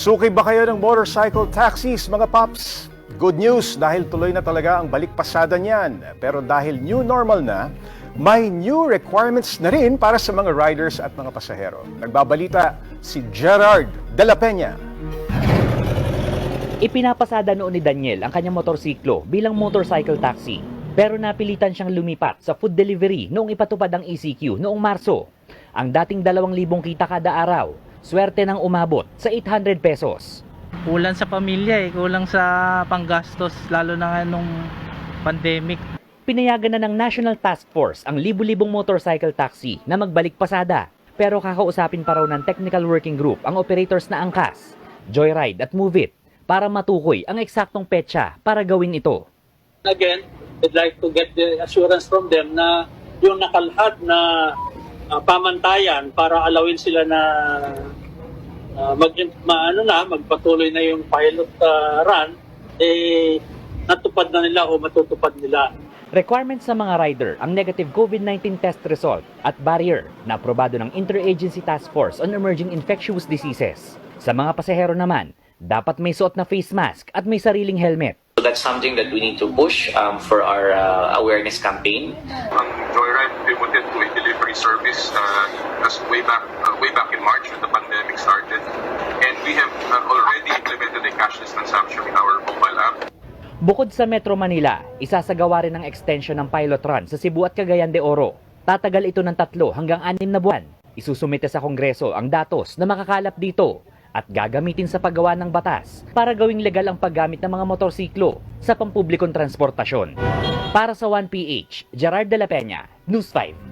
Suki ba kayo ng motorcycle taxis, mga paps? Good news dahil tuloy na talaga ang balik pasada niyan. Pero dahil new normal na, may new requirements na rin para sa mga riders at mga pasahero. Nagbabalita si Gerard De La Peña. Ipinapasada noon ni Daniel ang kanyang motorsiklo bilang motorcycle taxi. Pero napilitan siyang lumipat sa food delivery noong ipatupad ang ECQ noong Marso. Ang dating 2,000 kita kada araw, swerte nang umabot sa 800 pesos. kulang sa pamilya eh, kulang sa panggastos lalo na nga nung pandemic. Pinayagan na ng National Task Force ang libu-libong motorcycle taxi na magbalik pasada. Pero kakausapin pa raw ng Technical Working Group ang operators na angkas, Joyride at Move It para matukoy ang eksaktong petsa para gawin ito. again, we'd like to get the assurance from them na yung nakalhad na uh, pamantayan para alawin sila na uh, mag maano na magpatuloy na yung pilot uh, run eh natupad na nila o matutupad nila. Requirements sa mga rider ang negative COVID-19 test result at barrier na aprobado ng Interagency Task Force on Emerging Infectious Diseases. Sa mga pasahero naman, dapat may suot na face mask at may sariling helmet. So that's something that we need to push um, for our uh, awareness campaign. ang Joyride pivoted to a delivery service uh, as way back uh, way back in March when the pandemic started, and we have uh, already implemented a cashless transaction in our mobile app. Bukod sa Metro Manila, isasagawa rin ang extension ng pilot run sa Cebu at Cagayan de Oro. Tatagal ito ng tatlo hanggang anim na buwan. Isusumite sa Kongreso ang datos na makakalap dito at gagamitin sa paggawa ng batas para gawing legal ang paggamit ng mga motorsiklo sa pampublikong transportasyon. Para sa 1PH, Gerard de la Peña, News 5.